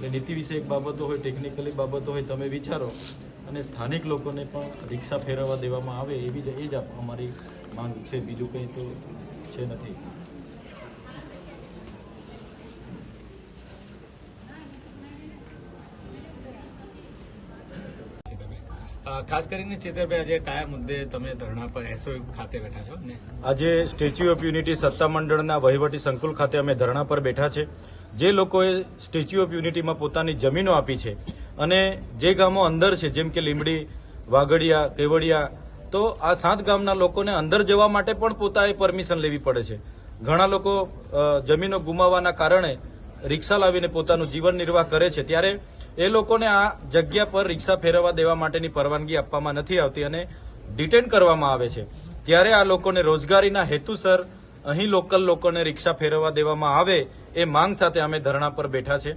એટલે નીતિ વિષયક બાબતો હોય ટેકનિકલી બાબતો હોય, તમે વિચારો અને સ્થાનિક લોકોને પણ રિક્ષા ફેરવવા દેવામાં આવે એવી જ, એ જ અમારી માંગ છે. બીજું કંઈ તો છે નથી. ખાસ કરીને ચેતરભાઈ આજે કયા મુદ્દે તમે ધરણા પર એસઓ ખાતે બેઠા છો? આજે સ્ટેચ્યુ ઓફ યુનિટી સત્તામંડળના વહીવટી સંકુલ ખાતે અમે ધરણા પર બેઠા છે. જે લોકોએ સ્ટેચ્યુ ઓફ યુનિટીમાં પોતાની જમીનો આપી છે અને જે ગામો અંદર છે, જેમ કે લીમડી વાગડિયા કેવડિયા, તો આ સાત ગામના લોકોને અંદર જવા માટે પણ પોતાએ પરમિશન લેવી પડે છે. ઘણા લોકો જમીનો ગુમાવવાના કારણે રિક્ષા લાવીને પોતાનું જીવન નિર્વાહ કરે છે. ત્યારે એ લોકોને આ જગ્યા પર રિક્ષા ફેરવવા દેવા માટેની પરવાનગી આપવામાં નથી આવતી અને ડિટેન કરવામાં આવે છે. ત્યારે આ લોકોને રોજગારીના હેતુસર અહીં લોકલ લોકોને રિક્ષા ફેરવવા દેવામાં આવે એ માંગ સાથે અમે ધરણા પર બેઠા છે.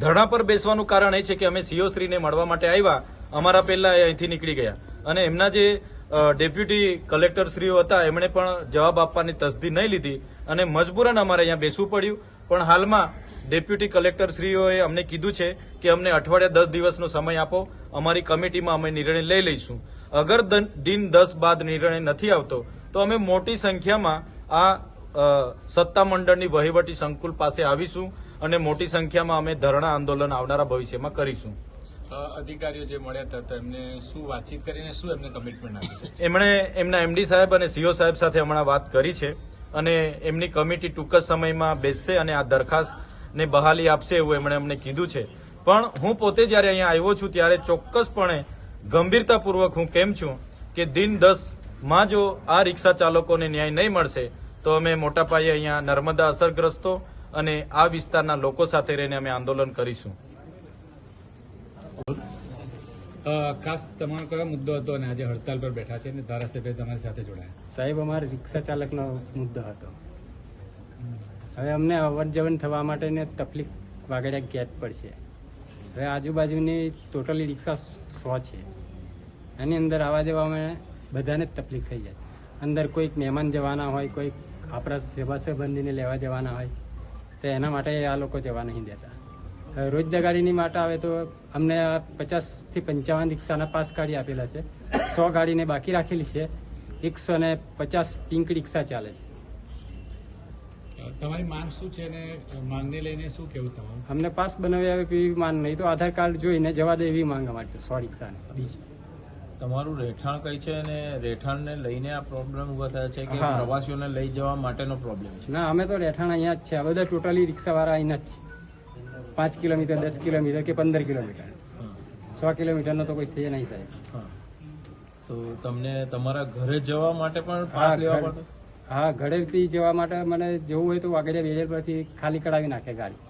ધરણા પર બેસવાનું કારણ એ છે કે અમે સીઓ શ્રીને મળવા માટે આવ્યા. અમારા પહેલા એ અહીંથી નીકળી ગયા. અને એમના જે ડેપ્યુટી કલેક્ટર શ્રીઓ હતા, એમણે પણ જવાબ આપવાની તસદી નહીં લીધી. અને મજબૂરન અમારે અહીંયા બેસવું પડ્યું. પણ હાલમાં ડેપ્યુટી કલેક્ટર શ્રીઓએ અમને કીધું છે કે અમને અઠવાડિયા દસ દિવસનો સમય આપો અમારી કમિટીમાં અમે નિર્ણય લઈ લઈશું. અગર દન- દસ બાદ નિર્ણય નથી આવતો તો અમે મોટી સંખ્યામાં આ સત્તામંડળની વહીવટી સંકુલ પાસે આવીશું અને મોટી સંખ્યામાં અમે ધરણા આંદોલન આવનારા ભવિષ્યમાં કરીશું. અધિકારીઓ જે મળ્યા હતા એમને શું વાતચીત કરીને શું એમને કમિટમેન્ટ આપી એમણે એમના એમડી સાહેબ અને સીઓ સાહેબ સાથે હમણાં વાત કરી છે અને એમની કમિટી ટૂંક જ સમયમાં બેસશે અને આ દરખાસ્તને બહાલી આપશે એવું એમણે અમને કીધું છે. પણ હું પોતે જ્યારે અહીંયા આવ્યો છું ત્યારે ચોક્કસપણે ગંભીરતાપૂર્વક હું કેમ છું કે દિન દસમાં જો આ રિક્ષા ચાલકોને ન્યાય નહીં મળશે તો અમે મોટા પાયે અહીંયા નર્મદા અસરગ્રસ્તો અને આ વિસ્તારના લોકો સાથે રહીને અમે આંદોલન કરીશું. ખાસ તમારો કયો મુદ્દો હતો અને આજે હડતાલ પર બેઠા છે અને ધારાસભ્ય તમારી સાથે જોડાયા? સાહેબ અમારે રિક્ષા ચાલકનો મુદ્દો હતો. હવે અમને અવર જવર થવા માટેને તકલીફ વાગડ્યા ગેટ પર છે. હવે આજુબાજુની ટોટલી રિક્ષા સો છે. એની અંદર આવવા જવામાં બધાને તકલીફ થઈ જાય. અંદર કોઈક મહેમાન જવાના હોય, કોઈક આપણા સેવા સંબંધીને લેવા જવાના હોય, તો એના માટે આ લોકો જવા નહીં દેતા. રોજ દગાડીની માટે આવે તો અમને પચાસથી પંચાવન રિક્ષાના પાસ કાઢી આપેલા છે. સો ગાડીને બાકી રાખેલી છે. એકસો ને પચાસ પિંક રિક્ષા ચાલે છે. તમારી માંગ શું છે અને માંગને લઈને શું કેવું તમારું? અમને પાસ બનાવી આવે એવી માંગ નહીં. તો આધાર કાર્ડ જોઈને જવા દે એવી માંગ અમારી સો રિક્ષાને. બીજી. તમારું રહેઠાણ કઈ છે અને રહેઠાણને લઈને આ પ્રોબ્લેમ ઊભા થયા છે કે પ્રવાસીઓને લઈ જવા માટેનો પ્રોબ્લેમ છે? ના અમે તો રહેઠાણ અહીંયા જ છે. આ બધા ટોટલી રિક્ષાવાળા અહીંયા જ છે. પાંચ કિલોમીટર દસ કિલોમીટર કે પંદર કિલોમીટર. સો કિલોમીટરનો તો કોઈ છે નહીં સાહેબ. તો તમને તમારા ઘરે જવા માટે પણ પાસ લેવા પડતો હા ઘરેથી જવા માટે મને જવું હોય તો વાગડિયા બેરિયર પરથી ખાલી કરાવી નાખે ગાડી.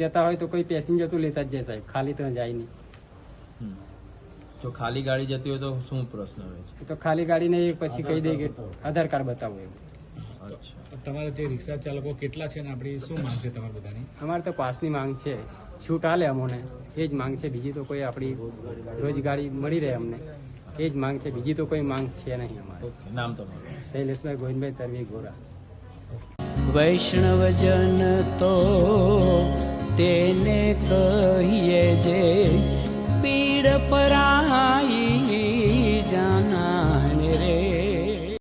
જતા હોય તો કોઈ પેસેન્જર તો લેતા જ જાય સાહેબ ખાલી તો જાય નહીં. જો ખાલી ગાડી જતી હોય તો શું પ્રશ્ન આવે છે? તો ખાલી ગાડીને એ પછી કહી દે કે આધાર કાર્ડ બતાવો એવું તમારા જે રિક્ષા ચાલકો કેટલા છે ને આપણી શું માંગ છે તમારી બધાની? અમારે તો પાસની માંગ છે. છૂટ આલે અમોને. એ જ માંગ છે. બીજી તો કોઈ આપણી રોજગારી મળી રહે અમને. એ જ માંગ છે. બીજી તો કોઈ માંગ છે નહીં અમારે. નામ તમારું. શૈલેષભાઈ ગોવિંદભાઈ તરવી ગોરા. વૈષ્ણવજન તો તેને કહીએ જે પીડ પરાઈ